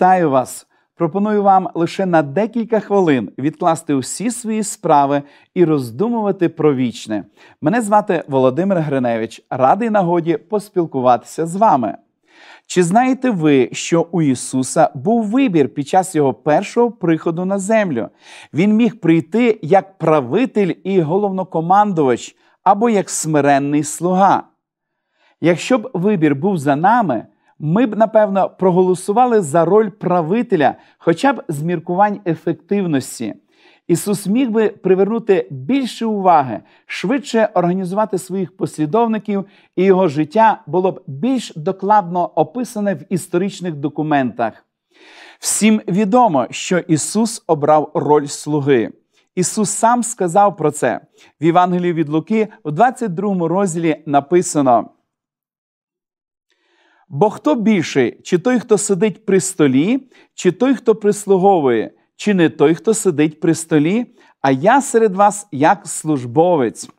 Вітаю вас! Пропоную вам лише на декілька хвилин відкласти усі свої справи і роздумувати про вічне. Мене звати Володимир Гриневич. Радий нагоді поспілкуватися з вами. Чи знаєте ви, що у Ісуса був вибір під час його першого приходу на землю? Він міг прийти як правитель і головнокомандувач або як смиренний слуга. Якщо б вибір був за нами, ми б, напевно, проголосували за роль правителя, хоча б з міркувань ефективності. Ісус міг би привернути більше уваги, швидше організувати своїх послідовників, і його життя було б більш докладно описане в історичних документах. Всім відомо, що Ісус обрав роль слуги. Ісус сам сказав про це. В Євангелії від Луки, в 22 розділі написано. Бо хто більший, чи той, хто сидить при столі, чи той, хто прислуговує, чи не той, хто сидить при столі, а я серед вас як службовець.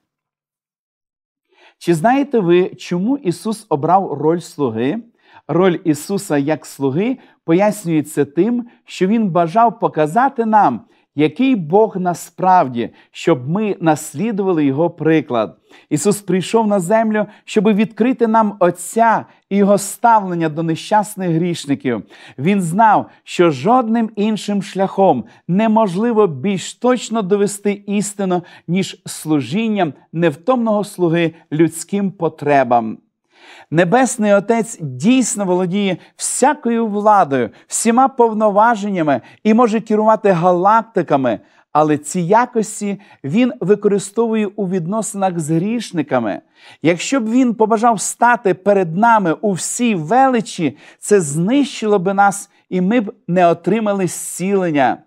Чи знаєте ви, чому Ісус обрав роль слуги? Роль Ісуса як слуги пояснюється тим, що Він бажав показати нам, який Бог насправді, щоб ми наслідували Його приклад. Ісус прийшов на землю, щоб відкрити нам Отця і Його ставлення до нещасних грішників. Він знав, що жодним іншим шляхом неможливо більш точно довести істину, ніж служінням невтомного слуги людським потребам. Небесний Отець дійсно володіє всякою владою, всіма повноваженнями і може керувати галактиками, але ці якості він використовує у відносинах з грішниками. Якщо б він побажав стати перед нами у всій величі, це знищило би нас, і ми б не отримали зцілення.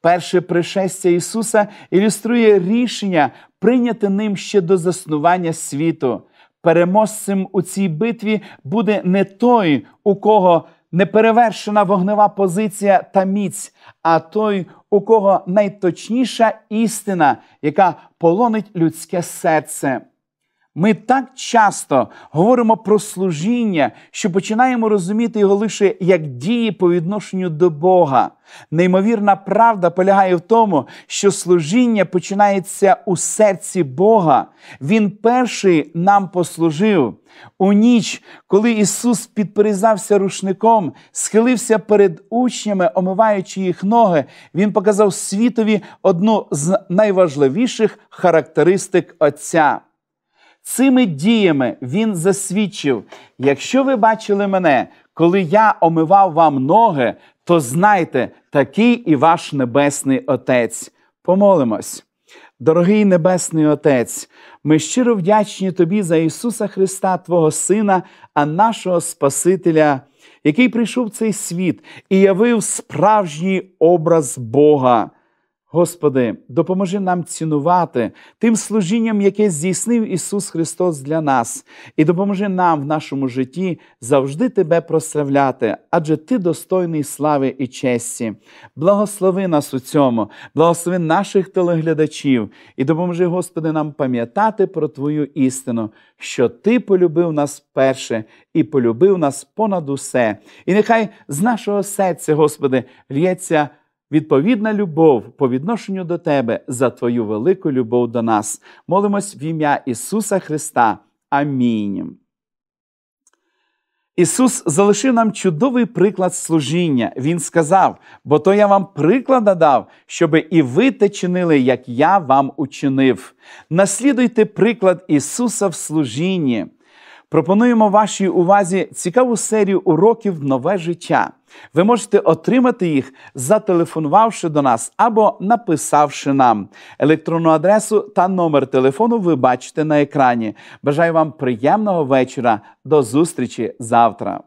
Перше пришестя Ісуса ілюструє рішення, прийняте ним ще до заснування світу переможцем у цій битві буде не той, у кого неперевершена вогнева позиція та міць, а той, у кого найточніша істина, яка полонить людське серце. Ми так часто говоримо про служіння, що починаємо розуміти його лише як дії по відношенню до Бога. Неймовірна правда полягає в тому, що служіння починається у серці Бога. Він перший нам послужив. У ніч, коли Ісус підперезався рушником, схилився перед учнями, омиваючи їх ноги, Він показав світові одну з найважливіших характеристик Отця. Цими діями він засвідчив: якщо ви бачили мене, коли я омивав вам ноги, то знайте, такий і ваш Небесний Отець. Помолимось. Дорогий Небесний Отець, ми щиро вдячні Тобі за Ісуса Христа, Твого Сина, а нашого Спасителя, який прийшов в цей світ і явив справжній образ Бога. Господи, допоможи нам цінувати тим служінням, яке здійснив Ісус Христос для нас, і допоможи нам в нашому житті завжди Тебе прославляти, адже Ти достойний слави і честі. Благослови нас у цьому, благослови наших телеглядачів і допоможи, Господи, нам пам'ятати про Твою істину, що Ти полюбив нас перше і полюбив нас понад усе. І нехай з нашого серця, Господи, лється відповідна любов по відношенню до Тебе за Твою велику любов до нас. Молимось в ім'я Ісуса Христа. Амінь. Ісус залишив нам чудовий приклад служіння. Він сказав: бо то я вам приклад дав, щоби і ви те чинили, як я вам учинив. Наслідуйте приклад Ісуса в служінні. Пропонуємо вашій увазі цікаву серію уроків нове життя. Ви можете отримати їх, зателефонувавши до нас або написавши нам. Електронну адресу та номер телефону ви бачите на екрані. Бажаю вам приємного вечора. До зустрічі завтра.